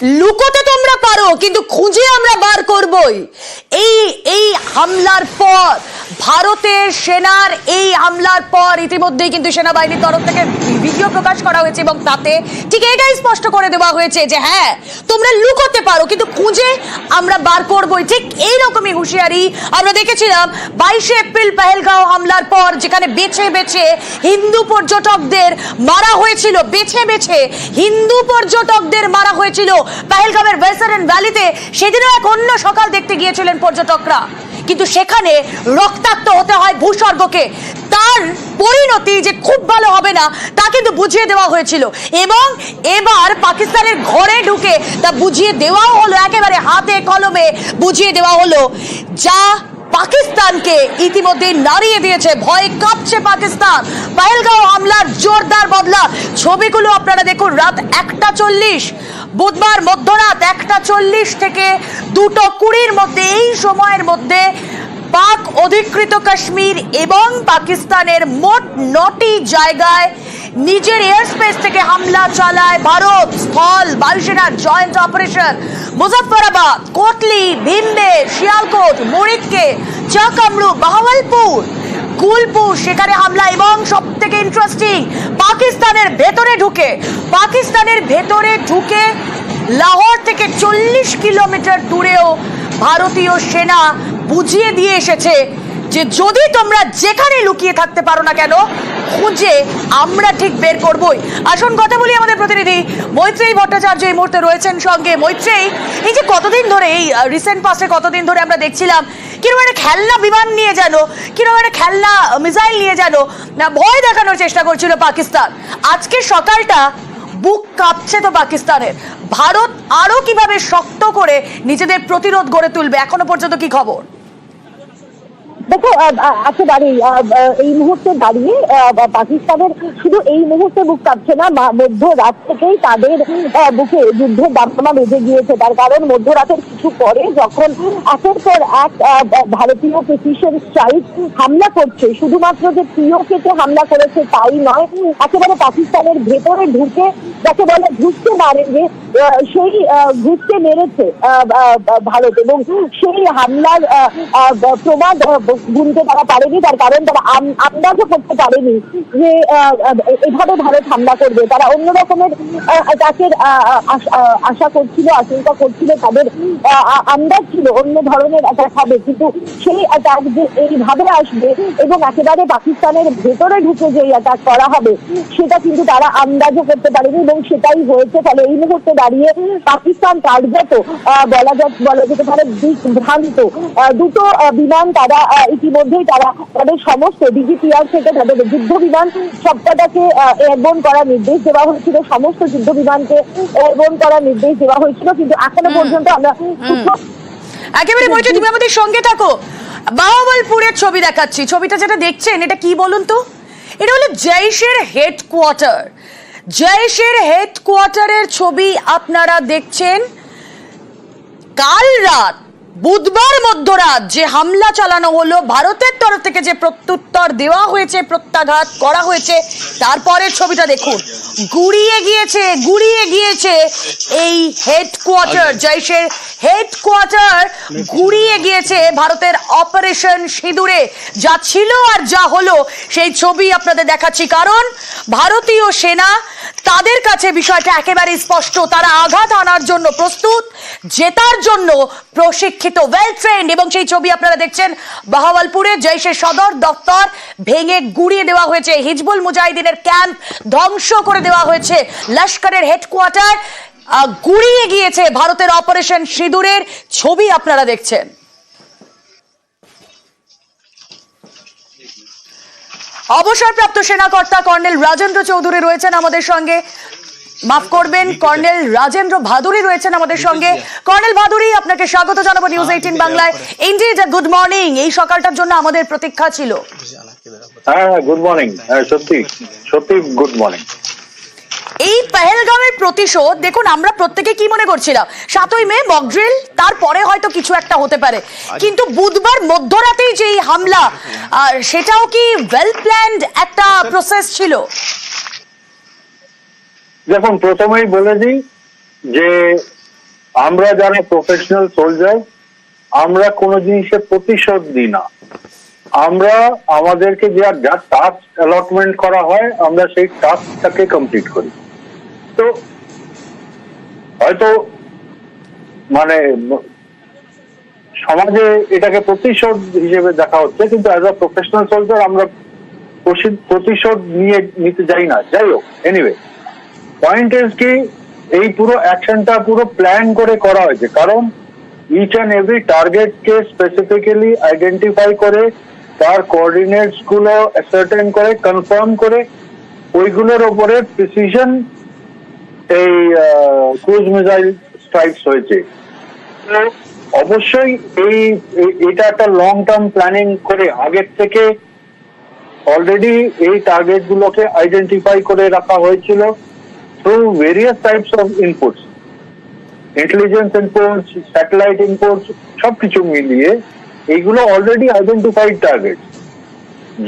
লুকোতে তোমরা পারো, কিন্তু খুঁজে আমরা বার করবই। এই এই হামলার পর ভারতের সেনার এই হামলার পর ইতিমধ্যেই কিন্তু সেনাবাহিনীর তরফ থেকে ভিডিও প্রকাশ করা হয়েছে এবং তাতে ঠিক এটাই স্পষ্ট করে দেওয়া হয়েছে যে হ্যাঁ তোমরা লুকোতে পারো, কিন্তু খুঁজে আমরা বার করবই। ঠিক এই রকমই হুঁশিয়ারি আমরা দেখেছিলাম বাইশে এপ্রিল পেহেলগাঁও হামলার পর যেখানে বেছে বেছে হিন্দু পর্যটকদের মারা হয়েছিল, বেছে বেছে হিন্দু পর্যটকদের মারা হয়েছিল। পেহেলগামের ওয়েস্টার্ন ভ্যালিতে সেদিনও এক অন্য সকাল দেখতে গিয়েছিলেন পর্যটকরা। কিন্তু সেখানে রক্তাক্ত হতে হয় ভূস্বর্গকে। তার পরিণতি যে খুব ভালো হবে না, তা কিন্তু বুঝিয়ে দেওয়া হয়েছিল। এবং এবার পাকিস্তানের ঘরে ঢুকে তা বুঝিয়ে দেওয়াও হলো, একেবারে হাতে কলমে বুঝিয়ে দেওয়া হলো, যা পাকিস্তানকে ইতিমধ্যে নাড়িয়ে দিয়েছে। ভয়ে কাঁপছে পাকিস্তান। পাহেলগাঁও হামলার জোরদার বদলা। ছবিগুলো আপনারা দেখুন, রাত একটা চল্লিশ। বুধবার মধ্যরাত একটা চল্লিশ থেকে দুটো কুড়ির মধ্যে, এই সময়ের মধ্যে পাক অধিকৃত কাশ্মীর এবং পাকিস্তানের মোট নটি জায়গায় নিজের এয়ারস্পেস থেকে হামলা চালায় ভারত। স্থল বায়ুসেনার জয়েন্ট অপারেশন মুজফ্ফরাবাদ, কোটলি, ভিমবে, শিয়ালকোট মুরিদকে চাকামরু বাহাওয়ালপুর। কুলপুর সেখানে হামলা এবং সব থেকে ইন্টারেস্টিং পাকিস্তানের ভেতরে ঢুকে, পাকিস্তানের ভেতরে ঢুকে লাহোর থেকে চল্লিশ কিলোমিটার দূরেও ভারতীয় সেনা বুঝিয়ে দিয়ে এসেছে যে যদি তোমরা যেখানে লুকিয়ে থাকতে পারো না কেন, খুঁজে আমরা ঠিক বের করবই। আসুন কথা বলি আমাদের প্রতিনিধি মৈত্রেয়ী ভট্টাচার্য এই মুহূর্তে রয়েছেন সঙ্গে। মৈত্রেয়ী, এই যে কতদিন ধরে, এই রিসেন্ট পাস্টে কতদিন ধরে আমরা দেখছিলাম কীরকম একটা খেলনা বিমান নিয়ে যেন, কীরকম একটা খেলনা মিসাইল নিয়ে যেন, না, ভয় দেখানোর চেষ্টা করছিল পাকিস্তান। আজকে সকালটা বুক কাঁপছে তো পাকিস্তানের। ভারত আরও কীভাবে শক্ত করে নিজেদের প্রতিরোধ গড়ে তুলবে, এখনও পর্যন্ত কি খবর? দেখো একেবারেই আহ, আহ, এই মুহূর্তে দাঁড়িয়ে পাকিস্তানের শুধু এই মুহূর্তে বুক কাঁপছে না মধ্যরাত থেকেই তাদের বুকে যুদ্ধের দাপমা বেজে গিয়েছে। তার কারণ মধ্যরাতের কিছু পরে যখন একের পর এক ভারতীয় প্রিসিশন স্ট্রাইক হামলা করছে শুধুমাত্র যে পিওকেতে হামলা করেছে তাই নয় একেবারে পাকিস্তানের ভেতরে ঢুকে যাকে বলে ঘুরতে যে সেই ঘুরতে মেরেছে ভারত। এবং সেই হামলার আহ, গুনতে তারা পারেনি তার কারণ তারা আন্দাজও করতে পারেনি যে এভাবে ভারত হামলা করবে। তারা অন্য রকমের তাকে আশা করছিল আশঙ্কা করছিল তাদের আন্দাজ ছিল অন্য ধরনের অ্যাটাক হবে কিন্তু সেই অ্যাটাক যে এইভাবে আসবে এবং একেবারে পাকিস্তানের ভেতরে ঢুকে যে অ্যাটাক করা হবে সেটা কিন্তু তারা আন্দাজও করতে পারেনি এবং সেটাই হয়েছে। ফলে এই মুহূর্তে দাঁড়িয়ে পাকিস্তান কার্যত বলা যা বলা যেতে পারে দিকভ্রান্ত আহ, দুটো বিমান তারা ইতিমধ্যেই তারা তাদের সমস্ত ডিজিপিআর থেকে তাদের যুদ্ধ বিমান সবকটাকে এয়ারবোন করার নির্দেশ দেওয়া হয়েছিল। সমস্ত যুদ্ধ বিমানকে এয়ারবোন করার নির্দেশ দেওয়া হয়েছিল। কিন্তু এখনও পর্যন্ত আমরা একেবারে বলছো তুমি আমাদের সঙ্গে থাকো। বাহাওয়ালপুরের ছবি দেখাচ্ছি। ছবিটা যেটা দেখছেন এটা কি বলুন তো? এটা হলো জৈশের হেডকোয়ার্টার জৈশের হেডকোয়ার্টারের ছবি আপনারা দেখছেন। কাল রাত বুধবার মধ্যরাত যে হামলা চালানো হলো ভারতের তরফ থেকে যে প্রত্যুত্তর দেওয়া হয়েছে প্রত্যাঘাত করা হয়েছে তারপরের ছবিটা দেখুন। গুড়িয়ে গিয়েছে গুড়িয়ে গিয়েছে এই হেডকোয়ার্টার জৈশের হেডকোয়ার্টার গুড়িয়ে গিয়েছে ভারতের অপারেশন সিঁদুরে। যা ছিল আর যা হলো সেই ছবি আপনাদের দেখাচ্ছি। কারণ ভারতীয় সেনা তাদের কাছে বিষয়টা একেবারে স্পষ্ট। তারা আঘাত আনার জন্য প্রস্তুত, জেতার জন্য প্রশিক্ষিত। ওয়েল ট্রেন্ড এবং সেই ছবি আপনারা দেখছেন বাহাওয়ালপুরে। জৈশের সদর দপ্তর ভেঙে গুড়িয়ে দেওয়া হয়েছে। হিজবুল মুজাহিদিনের ক্যাম্প ধ্বংস করে দেওয়া হয়েছে। লস্করের হেডকোয়ার্টার গুড়িয়ে গিয়েছে ভারতের অপারেশন সিঁদুরের। ছবি আপনারা দেখছেন। অবসরপ্রাপ্ত সেনাকর্তা কর্নেল রাজেন্দ্র চৌধুরী রয়েছেন আমাদের সঙ্গে। মাফ করবেন কর্নেল রাজেন্দ্র ভাদুরী রয়েছেন আমাদের সঙ্গে। কর্নেল ভাদুরী আপনাকে স্বাগত জানাব নিউজ এইটিন বাংলায়। ইন্ডিজ গুড মর্নিং এই সকালটার জন্য আমাদের প্রতীক্ষা ছিল। হ্যাঁ গুড মর্নিং সত্যি সত্যি গুড মর্নিং এই পেহেলগামের প্রতিশোধ দেখুন আমরা প্রত্যেকে কি মনে করছিলাম? সাতই মে মকড্রিল তারপরে হয়তো কিছু একটা হতে পারে। কিন্তু বুধবার মধ্যরাতেই যে এই হামলা সেটাও কি ওয়েল প্ল্যান্ড একটা প্রসেস ছিল? দেখুন প্রথমেই বলে দিই যে আমরা যারা প্রফেশনাল সোলজার আমরা কোনো জিনিসের প্রতিশোধ দিই না। আমরা আমাদেরকে যে যা টাস্ক অ্যালটমেন্ট করা হয় আমরা সেই টাস্কটাকে কমপ্লিট করি। তো হয়তো মানে সমাজে এটাকে প্রতিশোধ হিসেবে দেখা হচ্ছে, কিন্তু অ্যাজ আ প্রফেশনাল সোলজার আমরা প্রতিশোধ নিয়ে নিতে যাই না। যাই হোক এনিওয়ে পয়েন্ট ইজ কি, এই পুরো অ্যাকশনটা পুরো প্ল্যান করে করা হয়েছে। কারণ ইচ অ্যান্ড এভরি টার্গেটকে স্পেসিফিক্যালি আইডেন্টিফাই করে, তার কোঅর্ডিনেটসগুলো অ্যাসার্টেন করে কনফার্ম করে, ওইগুলোর ওপরে প্রিসিশন এই ক্রুজ মিসাইল স্ট্রাইকস হয়েছে। অবশ্যই এই এটা একটা লং টার্ম প্ল্যানিং করে আগের থেকে অলরেডি এই টার্গেট গুলোকে আইডেন্টিফাই করে রাখা হয়েছিল through various types of inputs intelligence inputs satellite inputs সবকিছু মিলিয়ে এইগুলো অলরেডি আইডেন্টিফাইড টার্গেট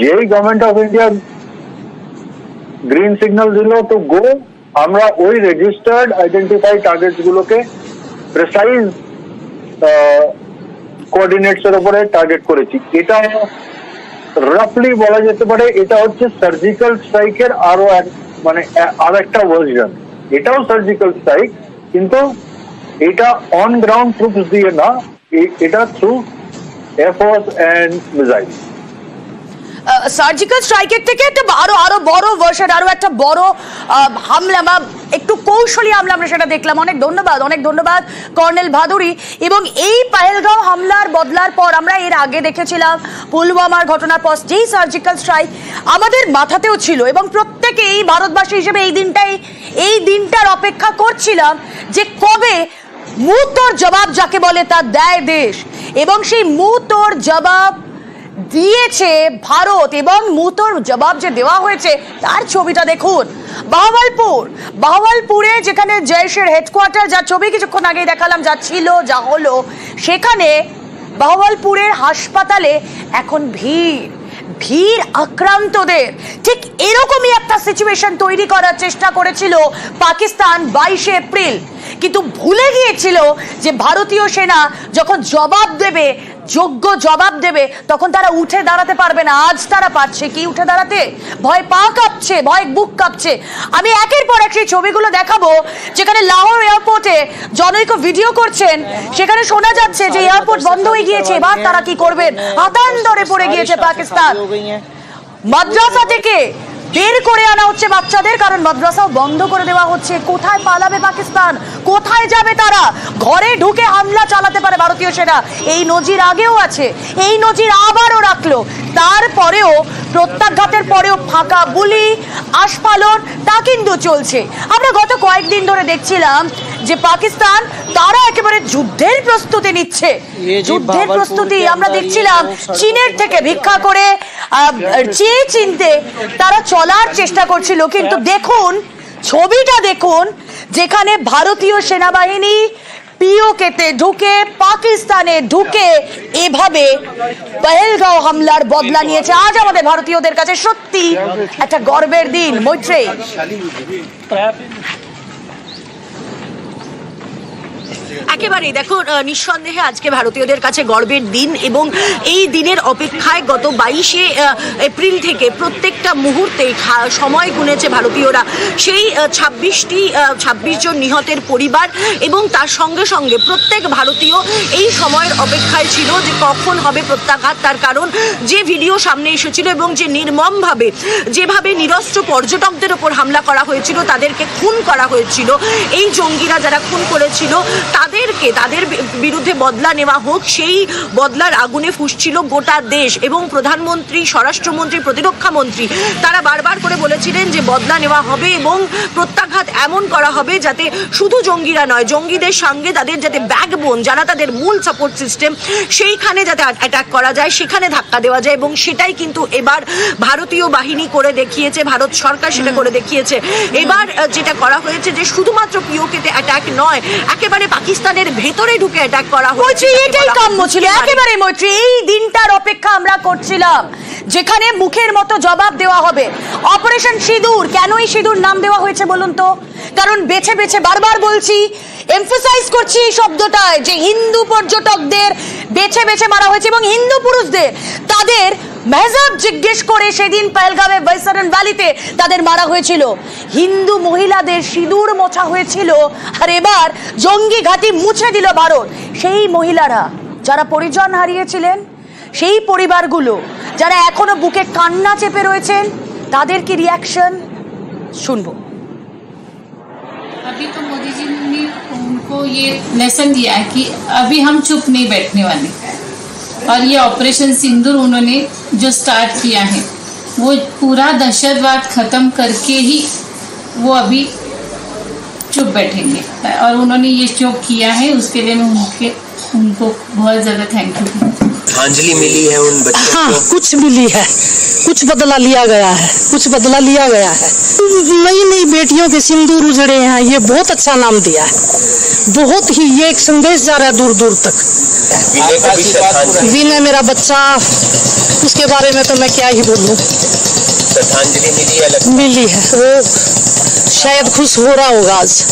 যেই government of India green signal দিল তো গো আমরা ওই রেজিস্টার্ড আইডেন্টিফাইড টার্গেট গুলোকে প্রেসাইজ কোঅর্ডিনেটস এর উপরে টার্গেট করেছি। এটা রাফলি বলা যেতে পারে এটা হচ্ছে সার্জিক্যাল স্ট্রাইকের আরও এক মানে আর একটা ভার্সন এটাও সার্জিক্যাল স্ট্রাইক কিন্তু এটা অন গ্রাউন্ড ট্রুপস দিয়ে না এটা through air force and missile surgical স্ট্রাইকের থেকে একটা আরও আরও বড় ভার্সন আরও একটা বড় হামলা বা একটু কৌশলী হামলা আমরা সেটা দেখলাম। অনেক ধন্যবাদ অনেক ধন্যবাদ কর্নেল ভাদুরী। এবং এই পাহেলগাঁও হামলার বদলার পর আমরা এর আগে দেখেছিলাম পুলওয়ামার ঘটনার পর যেই সার্জিক্যাল স্ট্রাইক আমাদের মাথাতেও ছিল এবং প্রত্যেকেই ভারতবাসী হিসেবে এই দিনটাই, এই দিনটার অপেক্ষা করছিলাম যে কবে মুহূর্তর জবাব যাকে বলে তা দেয় দেশ। এবং সেই মুহূর্তর জবাব দিয়েছে ভারত এবং মুতোর জবাব যে দেওয়া হয়েছে, তার ছবিটা দেখুন। বাহওয়ালপুর বাহওয়ালপুরে যেখানে জয়েশের হেডকোয়ার্টার যার ছবি কিছুক্ষণ আগেই দেখালাম, যা ছিল, যা হলো, সেখানে বাহওয়ালপুরের হাসপাতালে এখন ভিড়। ভিড় আক্রান্তদের। ঠিক এরকমই একটা সিচুয়েশন তৈরি করার চেষ্টা করেছিল পাকিস্তান বাইশে এপ্রিল। কিন্তু ভুলে গিয়েছিল যে ভারতীয় সেনা যখন জবাব দেবে যোগ্য জবাব দেবে, তখন তারা উঠে দাঁড়াতে পারবে না। আজ তারা পাচ্ছে কি উঠে দাঁড়াতে? ভয় পা কাঁপছে, ভয় বুক কাঁপছে। আমি একের পর এক সেই ছবিগুলো দেখাবো, যেখানে লাহোর এয়ারপোর্টে জনৈক ভিডিও করছেন। সেখানে শোনা যাচ্ছে যে এয়ারপোর্ট বন্ধ হয়ে গিয়েছে, এবার তারা কি করবেন? হাতান দরে পড়ে গিয়েছে পাকিস্তান। মাদ্রাসা থেকে বের করে আনা হচ্ছে বাচ্চাদের, কারণ মাদ্রাসাও বন্ধ করে দেওয়া হচ্ছে। কোথায় পালাবে পাকিস্তান? কোথায় যাবে তারা? ঘরে ঢুকে হামলা চালাতে পারে ভারতীয় সেনা। এই নজির আগেও আছে। এই নজির আবারও রাখল। তারপরেও, প্রত্যাঘাতের পরেও ফাঁকা বুলি, আশপালন, তা কিন্তু চলছে। আমরা গত কয়েকদিন ধরে দেখছিলাম যে পাকিস্তান তারা একেবারে যুদ্ধের প্রস্তুতি নিচ্ছে। যুদ্ধের প্রস্তুতি আমরা দেখছিলাম চীনের থেকে ভিক্ষা করে চেয়ে চিনতে তারা চলার চেষ্টা করছিল। কিন্তু দেখুন ছবিটা দেখুন যেখানে ভারতীয় সেনাবাহিনী পিওকেতে ঢুকে পাকিস্তানে ঢুকে এভাবে পেহেলগাঁও হামলার বদলা নিয়েছে। আজ আমাদের ভারতীয়দের কাছে সত্যি একটা গর্বের দিন মৈত্রী একেবারেই দেখো নিঃসন্দেহে আজকে ভারতীয়দের কাছে গর্বের দিন এবং এই দিনের অপেক্ষায় গত বাইশে এপ্রিল থেকে প্রত্যেকটা মুহূর্তে সময় গুনেছে ভারতীয়রা। সেই ছাব্বিশটি ছাব্বিশ জন নিহতের পরিবার এবং তার সঙ্গে সঙ্গে প্রত্যেক ভারতীয় এই সময়ের অপেক্ষায় ছিল যে কখন হবে প্রত্যাঘাত। তার কারণ, যে ভিডিও সামনে এসেছিল এবং যে নির্মমভাবে, যেভাবে নিরস্ত্র পর্যটকদের ওপর হামলা করা হয়েছিল, তাদেরকে খুন করা হয়েছিল, এই জঙ্গিরা যারা খুন করেছিল তাদেরকে, তাদের বিরুদ্ধে বদলা নেওয়া হোক, সেই বদলার আগুনে ফুসছিল গোটা দেশ এবং প্রধানমন্ত্রী, স্বরাষ্ট্রমন্ত্রী, প্রতিরক্ষা মন্ত্রী, তারা বারবার করে বলেছিলেন যে বদলা নেওয়া হবে এবং প্রত্যাঘাত এমন করা হবে যাতে শুধু জঙ্গিরা নয়, জঙ্গিদের সঙ্গে তাদের যাতে ব্যাকবোন যারা তাদের মূল সাপোর্ট সিস্টেম সেইখানে যাতে অ্যাটাক করা যায়, সেখানে ধাক্কা দেওয়া যায় এবং সেটাই কিন্তু এবার ভারতীয় বাহিনী করে দেখিয়েছে, ভারত সরকার সেটা করে দেখিয়েছে। এবার যেটা করা হয়েছে যে শুধুমাত্র পিওকেতে অ্যাটাক নয়, একেবারে পাকিস্তানের ভেতরে ঢুকে অ্যাটাক করা হয়েছে। এটাই কাম্য ছিল। একেবারে মৈত্রী এই দিনটার অপেক্ষা আমরা করছিলাম যেখানে মুখের মতো জবাব দেওয়া হবে। অপারেশন সিঁদুর কেনই সিঁদুর নাম দেওয়া হয়েছে বলুন তো? কারণ বেছে বেছে বারবার বলছি এমফাসাইজ করছি এই শব্দটায় যে হিন্দু পর্যটকদের বেছে বেছে মারা হয়েছে এবং হিন্দু পুরুষদের তাদের মেহজাব জিজ্ঞেস করে সেদিন পেলগামে বৈসারন ভ্যালিতে তাদের মারা হয়েছিল হিন্দু মহিলাদের সিঁদুর মোছা হয়েছিল আর এবার জঙ্গি ঘাঁটি মুছে দিল ভারত সেই মহিলারা যারা পরিজন হারিয়েছিলেন সেই পরিবারগুলো যারা এখনো বুকে কান্না চেপে রয়েছেন তাদের কি রিয়াকশন শুনবো अभी तो मोदी जी ने उनको ये लेसन दिया है कि अभी हम चुप नहीं बैठने वाले और ये ऑपरेशन सिंदूर उन्होंने जो स्टार्ट किया है, वो पूरा दहशतवाद खत्म करके ही वो अभी चुप बैठेंगे और उन्होंने ये जो किया है, उसके लिए मैं उनके उनको बहुत ज़्यादा थैंक यू। श्रद्धांजलि मिली है उन बच्चों हाँ को? कुछ मिली है। कुछ बदला लिया गया है। कुछ बदला लिया गया है। नई नई बेटियों के सिंदूर उजड़े हैं। ये बहुत अच्छा नाम दिया है। बहुत ही ये एक संदेश जा रहा है दूर दूर तक। विनय मेरा बच्चा उसके बारे में तो मैं क्या ही बोलूँ। श्रद्धांजलि मिली है? मिली है। वो शायद खुश हो रहा होगा आज।